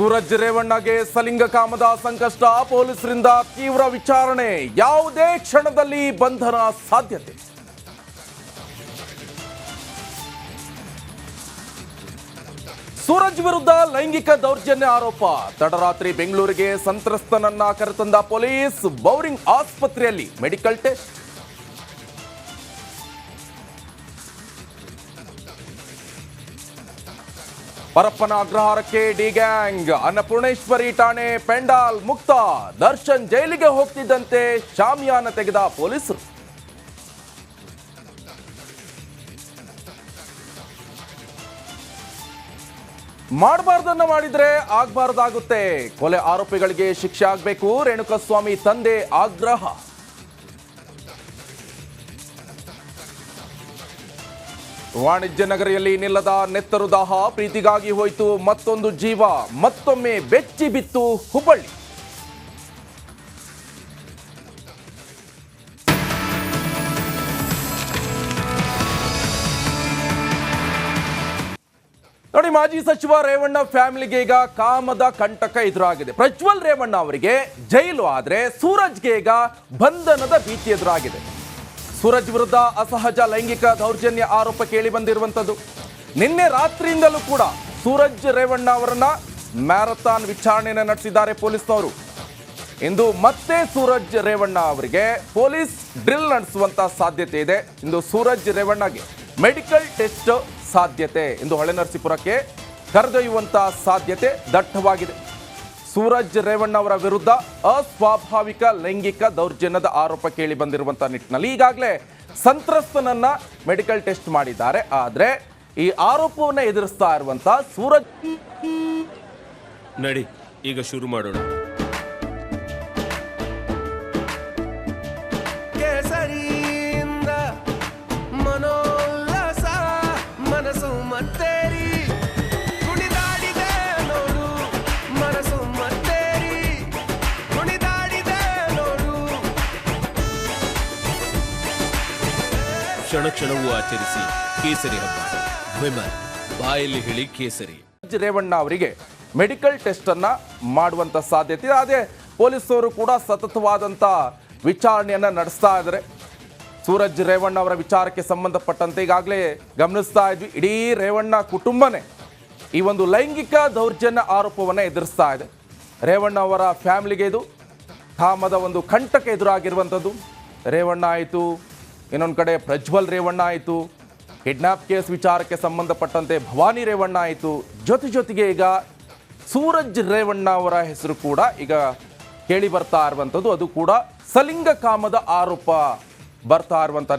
ಸೂರಜ್ ರೇವಣ್ಣಗೆ ಸಲಿಂಗ ಕಾಮದ ಸಂಕಷ್ಟ, ಪೊಲೀಸರಿಂದ ತೀವ್ರ ವಿಚಾರಣೆ. ಯಾವುದೇ ಕ್ಷಣದಲ್ಲಿ ಬಂಧನ ಸಾಧ್ಯತೆ. ಸೂರಜ್ ವಿರುದ್ಧ ಲೈಂಗಿಕ ದೌರ್ಜನ್ಯ ಆರೋಪ. ತಡರಾತ್ರಿ ಬೆಂಗಳೂರಿಗೆ ಸಂತ್ರಸ್ತನನ್ನ ಕರೆತಂದ ಪೊಲೀಸ್ ಬೌರಿಂಗ್ ಆಸ್ಪತ್ರೆಯಲ್ಲಿ ಮೆಡಿಕಲ್ ಟೆಸ್ಟ್. ಪರಪ್ಪನ ಅಗ್ರಹಾರಕ್ಕೆ ಡಿ ಗ್ಯಾಂಗ್, ಅನ್ನಪೂರ್ಣೇಶ್ವರಿ ಠಾಣೆ, ಪೆಂಡಾಲ್, ಮುಕ್ತ. ದರ್ಶನ್ ಜೈಲಿಗೆ ಹೋಗ್ತಿದ್ದಂತೆ ಶಾಮಿಯಾನ ತೆಗೆದ ಪೊಲೀಸರು. ಮಾಡಬಾರ್ದನ್ನ ಮಾಡಿದ್ರೆ ಆಗ್ಬಾರ್ದಾಗುತ್ತೆ. ಕೊಲೆ ಆರೋಪಿಗಳಿಗೆ ಶಿಕ್ಷೆ ಆಗ್ಬೇಕು. ರೇಣುಕಸ್ವಾಮಿ ತಂದೆ ಆಗ್ರಹ. ವಾಣಿಜ್ಯ ನಗರಿಯಲ್ಲಿ ನಿಲ್ಲದ ನೆತ್ತರು ದಾಹ ಪ್ರೀತಿಗಾಗಿ ಹೋಯಿತು ಮತ್ತೊಂದು ಜೀವ, ಮತ್ತೊಮ್ಮೆ ಬೆಚ್ಚಿ ಬಿತ್ತು ಹುಬ್ಬಳ್ಳಿ. ನೋಡಿ, ಮಾಜಿ ಸಚಿವ ರೇವಣ್ಣ ಫ್ಯಾಮಿಲಿಗೆ ಈಗ ಕಾಮದ ಕಂಟಕ ಎದುರಾಗಿದೆ. ಪ್ರಜ್ವಲ್ ರೇವಣ್ಣ ಅವರಿಗೆ ಜೈಲು ಆದರೆ ಸೂರಜ್ಗೆ ಈಗ ಬಂಧನದ ಭೀತಿ ಎದುರಾಗಿದೆ. ಸೂರಜ್ ವಿರುದ್ಧ ಅಸಹಜ ಲೈಂಗಿಕ ದೌರ್ಜನ್ಯ ಆರೋಪ ಕೇಳಿ ಬಂದಿರುವಂತದ್ದು ನಿನ್ನೆ ರಾತ್ರಿಯಿಂದಲೂ ಕೂಡ ಸೂರಜ್ ರೇವಣ್ಣ ಅವರನ್ನ ಮ್ಯಾರಥಾನ್ ವಿಚಾರಣೆಯನ್ನು ನಡೆಸಿದ್ದಾರೆ ಪೊಲೀಸ್ನವರು. ಇಂದು ಮತ್ತೆ ಸೂರಜ್ ರೇವಣ್ಣ ಅವರಿಗೆ ಪೊಲೀಸ್ ಡ್ರಿಲ್ ನಡೆಸುವಂತ ಸಾಧ್ಯತೆ ಇದೆ. ಇಂದು ಸೂರಜ್ ರೇವಣ್ಣಗೆ ಮೆಡಿಕಲ್ ಟೆಸ್ಟ್ ಸಾಧ್ಯತೆ. ಇಂದು ಹೊಳೆನರಸೀಪುರಕ್ಕೆ ಕರೆದೊಯ್ಯುವಂತಹ ಸಾಧ್ಯತೆ ದಟ್ಟವಾಗಿದೆ. ಸೂರಜ್ ರೇವಣ್ಣ ಅವರ ವಿರುದ್ಧ ಅಸ್ವಾಭಾವಿಕ ಲೈಂಗಿಕ ದೌರ್ಜನ್ಯದ ಆರೋಪ ಕೇಳಿ ಬಂದಿರುವಂತಹ ನಿಟ್ಟಿನಲ್ಲಿ ಈಗಾಗಲೇ ಸಂತ್ರಸ್ತನನ್ನ ಮೆಡಿಕಲ್ ಟೆಸ್ಟ್ ಮಾಡಿದ್ದಾರೆ. ಆದ್ರೆ ಈ ಆರೋಪವನ್ನು ಎದುರಿಸ್ತಾ ಇರುವಂತ ಸೂರಜ್ ನಡಿ, ಈಗ ಶುರು ಮಾಡೋಣ. ಕ್ಷಣ ಕ್ಷಣವೂ ಆಚರಿಸಿ ಕೇಸರಿ ಹಬ್ಬ. ವಿಮಲ್, ಬಾಯಲ್ಲಿ ಹೇಳಿ ಕೇಸರಿ. ರೇವಣ್ಣ ಅವರಿಗೆ ಮೆಡಿಕಲ್ ಟೆಸ್ಟ್ ಅನ್ನ ಮಾಡುವಂತ ಸಾಧ್ಯತೆ ಇದೆ. ಅದೇ ಪೊಲೀಸರು ಕೂಡ ಸತತವಾದಂತ ವಿಚಾರಣೆಯನ್ನ ನಡೆಸ್ತಾ ಇದ್ದಾರೆ. ಸೂರಜ್ ರೇವಣ್ಣ ಅವರ ವಿಚಾರಕ್ಕೆ ಸಂಬಂಧಪಟ್ಟಂತೆ ಈಗಾಗಲೇ ಗಮನಿಸ್ತಾ ಇದ್ವಿ. ಇಡೀ ರೇವಣ್ಣ ಕುಟುಂಬನೇ ಈ ಒಂದು ಲೈಂಗಿಕ ದೌರ್ಜನ್ಯ ಆರೋಪವನ್ನು ಎದುರಿಸ್ತಾ ಇದೆ. ರೇವಣ್ಣ ಅವರ ಫ್ಯಾಮಿಲಿಗೆ ಇದು ಕಾಮದ ಒಂದು ಕಂಟಕ ಎದುರಾಗಿರುವಂಥದ್ದು ರೇವಣ್ಣ ಆಯಿತು ಇನ್ನೊಂದು ಕಡೆ ಪ್ರಜ್ವಲ್ ರೇವಣ್ಣ ಆಯಿತು. ಕಿಡ್ನಾಪ್ ಕೇಸ್ ವಿಚಾರಕ್ಕೆ ಸಂಬಂಧಪಟ್ಟಂತೆ ಭವಾನಿ ರೇವಣ್ಣ ಆಯಿತು. ಜೊತೆ ಜೊತೆಗೆ ಈಗ ಸೂರಜ್ ರೇವಣ್ಣ ಅವರ ಹೆಸರು ಕೂಡ ಈಗ ಕೇಳಿ ಬರ್ತಾ ಇರುವಂಥದ್ದು. ಅದು ಕೂಡ ಸಲಿಂಗ ಕಾಮದ ಆರೋಪ ಬರ್ತಾ ಇರುವಂಥ